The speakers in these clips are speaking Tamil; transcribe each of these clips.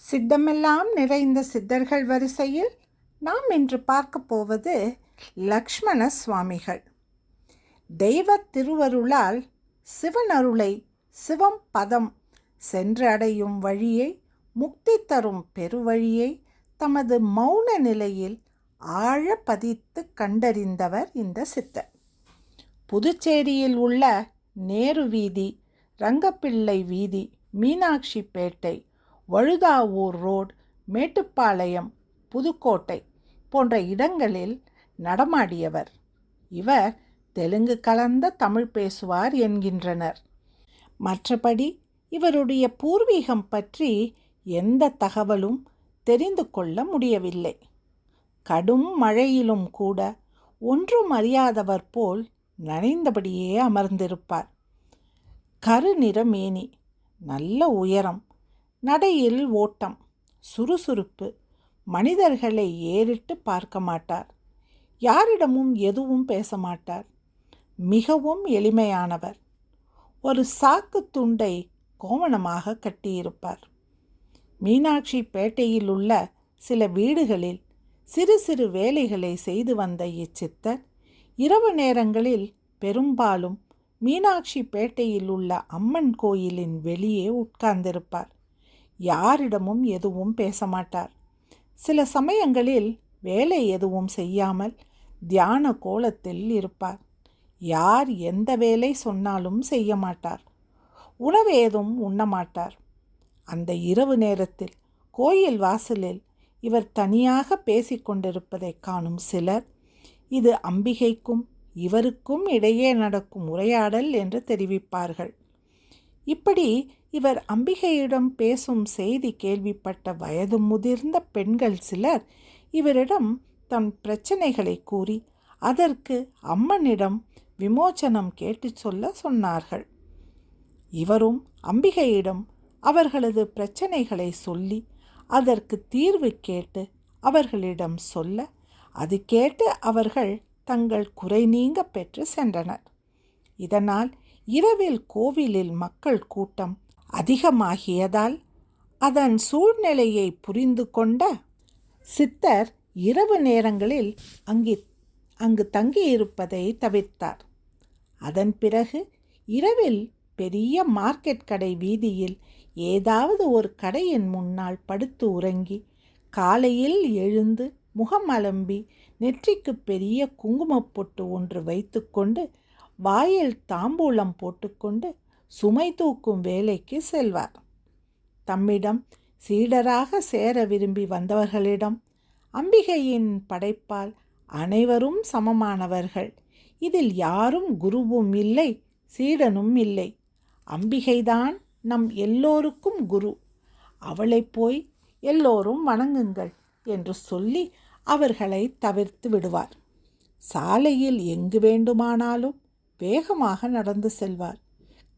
சித்தமெல்லாம் நிறைந்த சித்தர்கள் வரிசையில் நாம் இன்று பார்க்க போவது லக்ஷ்மண சுவாமிகள். தெய்வ திருவருளால் சிவன் அருளை சிவம் பதம் சென்று அடையும் வழியை முக்தி தரும் பெருவழியை தமது மௌன நிலையில் ஆழ பதித்து கண்டறிந்தவர் இந்த சித்தர். புதுச்சேரியில் உள்ள நேரு வீதி ரங்கப்பிள்ளை வீதி மீனாட்சி பேட்டை வழுதாவூர் ரோடு மேட்டுப்பாளையம் புதுக்கோட்டை போன்ற இடங்களில் நடமாடியவர். இவர் தெலுங்கு கலந்த தமிழ் பேசுவார் என்கின்றனர். மற்றபடி இவருடைய பூர்வீகம் பற்றி எந்த தகவலும் தெரிந்து கொள்ள முடியவில்லை. கடும் மழையிலும் கூட ஒன்றும் அறியாதவர் போல் நனைந்தபடியே அமர்ந்திருப்பார். கருநிற மேனி நல்ல உயரம் நடையில் ஓட்டம் சுறுசுறுப்பு மனிதர்களை ஏறிட்டு பார்க்க மாட்டார். யாரிடமும் எதுவும் பேச மாட்டார். மிகவும் எளிமையானவர். ஒரு சாக்கு துண்டை கோவணமாக கட்டியிருப்பார். மீனாட்சி பேட்டையில் உள்ள சில வீடுகளில் சிறு சிறு வேலைகளை செய்து வந்த இச்சித்தர் இரவு நேரங்களில் பெரும்பாலும் மீனாட்சி பேட்டையில் உள்ள அம்மன் கோயிலின் வெளியே உட்கார்ந்திருப்பார். யாரிடமும் எதுவும் பேச மாட்டார் சில சமயங்களில் வேலை எதுவும் செய்யாமல் தியான கோலத்தில் இருப்பார். யார் எந்த வேலை சொன்னாலும் செய்ய மாட்டார் உணவு ஏதும் உண்ணமாட்டார். அந்த இரவு நேரத்தில் கோயில் வாசலில் இவர் தனியாக பேசிக்கொண்டிருப்பதை காணும் சிலர் இது அம்பிகைக்கும் இவருக்கும் இடையே நடக்கும் உரையாடல் என்று தெரிவிப்பார்கள். இப்படி இவர் அம்பிகையிடம் பேசும் செய்தி கேள்விப்பட்ட வயது முதிர்ந்த பெண்கள் சிலர் இவரிடம் தன் பிரச்சனைகளை கூறி அதற்கு அம்மனிடம் விமோச்சனம் கேட்டு சொல்ல சொன்னார்கள். இவரும் அம்பிகையிடம் அவர்களது பிரச்சனைகளை சொல்லி அதற்கு தீர்வு கேட்டு அவர்களிடம் சொல்ல அது கேட்டு அவர்கள் தங்கள் குறை நீங்க பெற்று சென்றனர். இதனால் இரவில் கோவிலில் மக்கள் கூட்டம் அதிகமாகியதால் அதன் சூழ்நிலையை புரிந்து கொண்ட சித்தர் இரவு நேரங்களில் அங்கி அங்கு தங்கியிருப்பதை தவிர்த்தார். அதன் பிறகு இரவில் பெரிய மார்க்கெட் கடை வீதியில் ஏதாவது ஒரு கடையின் முன்னால் படுத்து உறங்கி காலையில் எழுந்து முகம் அலம்பி நெற்றிக்கு பெரிய குங்குமப் பொட்டு ஒன்று வைத்துக்கொண்டு வாயில் தாம்பூலம் போட்டுக்கொண்டு சுமை தூக்கும் வேலைக்கு செல்வார். தம்மிடம் சீடராக சேர விரும்பி வந்தவர்களிடம் அம்பிகையின் படைப்பால் அனைவரும் சமமானவர்கள். இதில் யாரும் குருவும் இல்லை சீடனும் இல்லை. அம்பிகைதான் நம் எல்லோருக்கும் குரு. அவளை போய் எல்லோரும் வணங்குங்கள் என்று சொல்லி அவர்களை தவிர்த்து விடுவார். சாலையில் எங்கு வேண்டுமானாலும் வேகமாக நடந்து செல்வார்.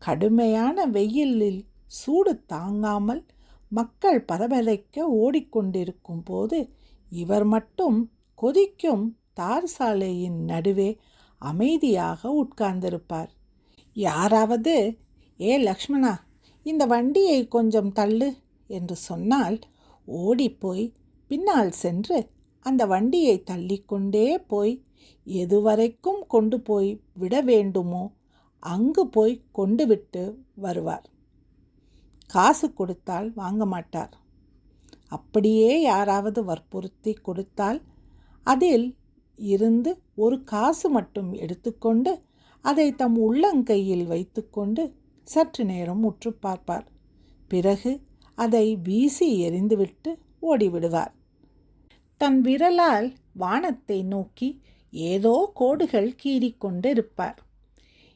கடுமையான வெயிலில் சூடு தாங்காமல் மக்கள் பரபரைக்க ஓடிக்கொண்டிருக்கும் போது இவர் மட்டும் கொதிக்கும் தார் சாலையின் நடுவே அமைதியாக உட்கார்ந்திருப்பார். யாராவது ஏ லக்ஷ்மணா இந்த வண்டியை கொஞ்சம் தள்ளு என்று சொன்னால் ஓடிப்போய் பின்னால் சென்று அந்த வண்டியை தள்ளிக்கொண்டே போய் எதுவரைக்கும் கொண்டு போய் விட வேண்டுமோ அங்கு போய் கொண்டு விட்டு வருவார். காசு கொடுத்தால் வாங்க மாட்டார். அப்படியே யாராவது வற்புறுத்தி கொடுத்தால் அதில் இருந்து ஒரு காசு மட்டும் எடுத்துக்கொண்டு அதை தம் உள்ளங்கையில் வைத்துக்கொண்டு சற்று நேரம் உற்று பார்ப்பார். பிறகு அதை வீசி எறிந்துவிட்டு ஓடிவிடுவார். தன் விரலால் வானத்தை நோக்கி ஏதோ கோடுகள் கீறிக்கொண்டிருப்பார்.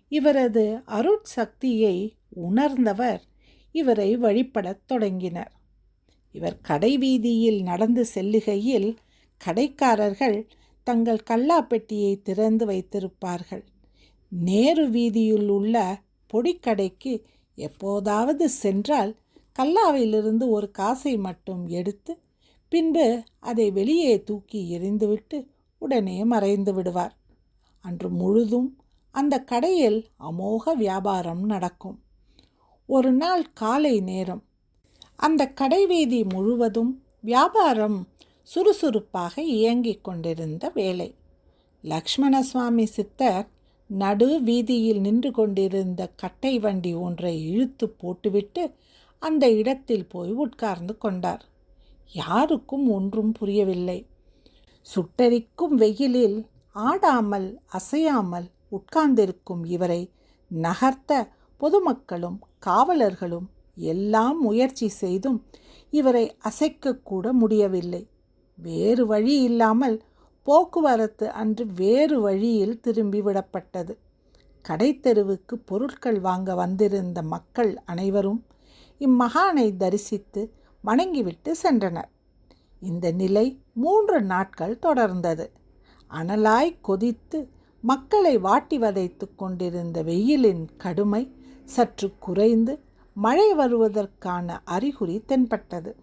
இவரது அருட்சக்தியை உணர்ந்தவர் இவரை வழிபடத் தொடங்கினர். இவர் கடை வீதியில் நடந்து செல்லுகையில் கடைக்காரர்கள் தங்கள் கல்லாப்பெட்டியை திறந்து வைத்திருப்பார்கள். நேரு வீதியில் உள்ள பொடிக்கடைக்கு எப்போதாவது சென்றால் கல்லாவிலிருந்து ஒரு காசை மட்டும் எடுத்து பின்பு அதை வெளியே தூக்கி எறிந்துவிட்டு உடனே மறைந்து விடுவார். அன்று முழுதும் அந்த கடையில் அமோக வியாபாரம் நடக்கும். ஒரு நாள் காலை நேரம். அந்த கடைவீதி முழுவதும் வியாபாரம் சுறுசுறுப்பாக இயங்கிக் கொண்டிருந்த வேலை லக்ஷ்மண சுவாமி சித்தர் நடு வீதியில் நின்று கொண்டிருந்த கட்டை வண்டி ஒன்றை இழுத்து போட்டுவிட்டு அந்த இடத்தில் போய் உட்கார்ந்து கொண்டார். யாருக்கும் ஒன்றும் புரியவில்லை. சுட்டரிக்கும் வெயிலில் ஆடாமல் அசையாமல் உட்கார்ந்திருக்கும் இவரை நகர்த்த பொதுமக்களும் காவலர்களும் எல்லாம் முயற்சி செய்தும் இவரை அசைக்கக்கூட முடியவில்லை. வேறு வழி இல்லாமல் போக்குவரத்து அன்று வேறு வழியில் திரும்பி விடப்பட்டது. கடைத்தெருவுக்கு பொருட்கள் வாங்க வந்திருந்த மக்கள் அனைவரும் இம்மகானை தரிசித்து வணங்கிவிட்டு சென்றனர். இந்த நிலை மூன்று நாட்கள் தொடர்ந்தது. அனலாய் கொதித்து மக்களை வாட்டி வதைத்து கொண்டிருந்த வெயிலின் கடுமை சற்று குறைந்து மழை வருவதற்கான அறிகுறி தென்பட்டது.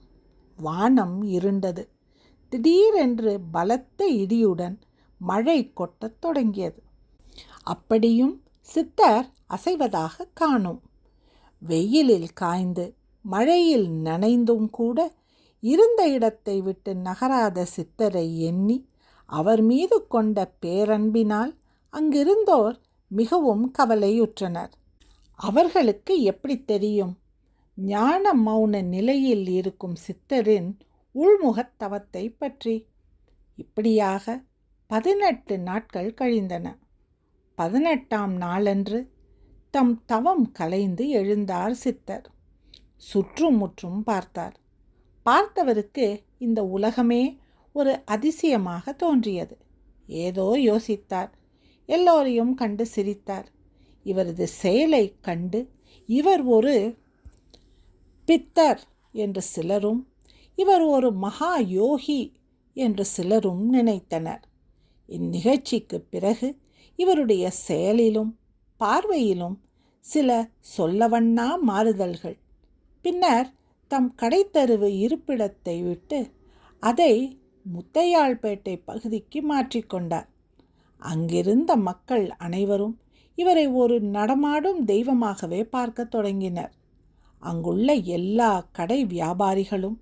வானம் இருண்டது. திடீரென்று பலத்த இடியுடன் மழை கொட்டத் தொடங்கியது. அப்படியும் சித்தர் அசைவதாக காணும். வெயிலில் காய்ந்து மழையில் நனைந்தும் கூட இருந்த இடத்தை விட்டு நகராத சித்தரை எண்ணி அவர் மீது கொண்ட பேரன்பினால் அங்கிருந்தோர் மிகவும் கவலையுற்றனர். அவர்களுக்கு எப்படி தெரியும்? ஞான மௌன நிலையில் இருக்கும் சித்தரின் உள்முகத் தவத்தை பற்றி. இப்படியாக பதினெட்டு நாட்கள் கழிந்தன. பதினெட்டாம் நாளன்று தம் தவம் கலைந்து எழுந்தார் சித்தர். சுற்றும் முற்றும் பார்த்தார். பார்த்தவருக்கு இந்த உலகமே ஒரு அதிசயமாக தோன்றியது. ஏதோ யோசித்தார். எல்லோரையும் கண்டு சிரித்தார். இவரது செயலை கண்டு இவர் ஒரு பித்தர் என்று சிலரும் இவர் ஒரு மகா யோகி என்று சிலரும் நினைத்தனர். இந்நிகழ்ச்சிக்கு பிறகு இவருடைய செயலிலும் பார்வையிலும் சில சொல்லவண்ணா மாறுதல்கள் பின்னர் தம் கடைத்தருவு இருப்பிடத்தை விட்டு அதை முத்தையாள்பேட்டை பகுதிக்கு மாற்றிக்கொண்டார் அங்கிருந்த மக்கள் அனைவரும் இவரை ஒரு நடமாடும் தெய்வமாகவே பார்க்க தொடங்கினர். அங்குள்ள எல்லா கடை வியாபாரிகளும்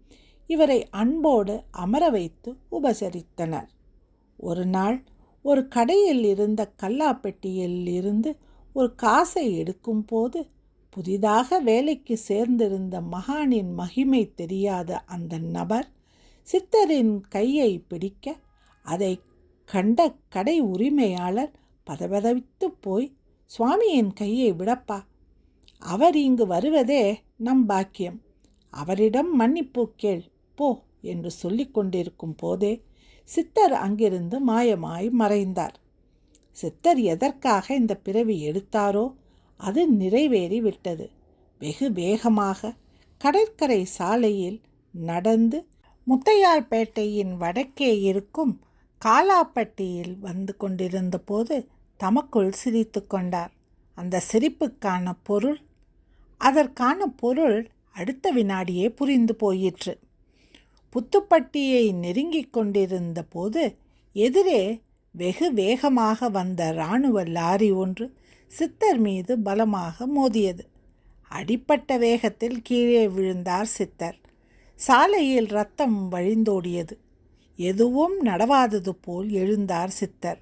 இவரை அன்போடு அமர வைத்து உபசரித்தனர். ஒரு நாள் ஒரு கடையில் இருந்த கல்லாப்பெட்டியில் இருந்து ஒரு காசை எடுக்கும் போது புதிதாக வேலைக்கு சேர்ந்திருந்த மகானின் மகிமை தெரியாத அந்த நபர் சித்தரின் கையை பிடிக்க அதை கண்ட கடை உரிமையாளர் பதபதவித்து போய் சுவாமியின் கையை விடப்பா. அவர் இங்கு வருவதே நம் பாக்கியம். அவரிடம் மன்னிப்பு கேள். போ என்று சொல்லிக் கொண்டிருக்கும் போதே சித்தர் அங்கிருந்து மாயமாய் மறைந்தார். சித்தர் எதற்காக இந்த பிறவி எடுத்தாரோ அது நிறைவேறி விட்டது வெகு வேகமாக கடற்கரை சாலையில் நடந்து முத்தையால்பேட்டையின் வடக்கே இருக்கும் காலாப்பட்டியில் வந்து கொண்டிருந்த போது தமக்குள் சிரித்து கொண்டார். அந்த சிரிப்புக்கான பொருள் அதற்கான பொருள் அடுத்த வினாடியே புரிந்து போயிற்று. புத்துப்பட்டியை நெருங்கிக் கொண்டிருந்த போது எதிரே வெகு வேகமாக வந்த இராணுவ லாரி ஒன்று சித்தர் மீது பலமாக மோதியது. அடிப்பட்ட வேகத்தில் கீழே விழுந்தார் சித்தர். சாலையில் ரத்தம் வழிந்தோடியது. எதுவும் நடவாதது போல் எழுந்தார் சித்தர்.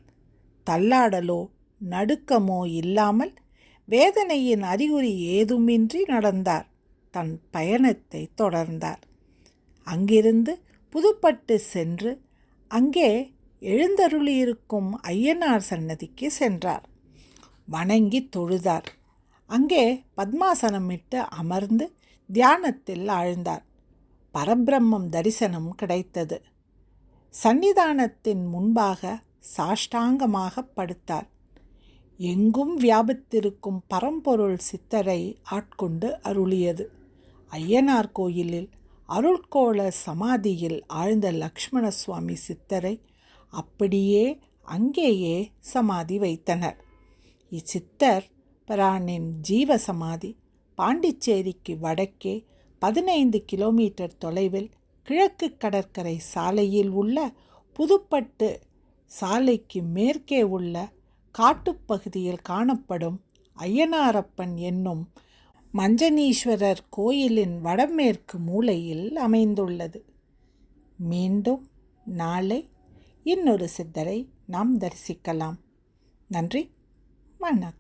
தள்ளாடலோ நடுக்கமோ இல்லாமல் வேதனையின் அறிகுறி ஏதுமின்றி நடந்தார். தன் பயணத்தை தொடர்ந்தார். அங்கிருந்து புதுப்பட்டு சென்று அங்கே எழுந்தருளியிருக்கும் ஐயனார் சன்னதிக்கு சென்றார். வணங்கி தொழுதார். அங்கே பத்மாசனமிட்டு அமர்ந்து தியானத்தில் ஆழ்ந்தார். பரபிரம்மம் தரிசனம் கிடைத்தது. சன்னிதானத்தின் முன்பாக சாஷ்டாங்கமாக படுத்தார். எங்கும் வியாபித்திருக்கும் பரம்பொருள் சித்தரை ஆட்கொண்டு அருளியது. ஐயனார் கோயிலில் அருள்கோள சமாதியில் ஆழ்ந்த லக்ஷ்மண சுவாமி சித்தரை அப்படியே அங்கேயே சமாதி வைத்தனர். இச்சித்தர் பிரானின் ஜீவ சமாதி பாண்டிச்சேரிக்கு வடக்கே பதினைந்து கிலோமீட்டர் தொலைவில் கிழக்கு கடற்கரை சாலையில் உள்ள புதுப்பட்டு சாலைக்கு மேற்கே உள்ள காட்டுப்பகுதியில் காணப்படும் ஐயனாரப்பன் என்னும் மஞ்சனீஸ்வரர் கோயிலின் வடமேற்கு மூலையில் அமைந்துள்ளது. மீண்டும் நாளை இன்னொரு சித்தரை நாம் தரிசிக்கலாம். நன்றி. Why not?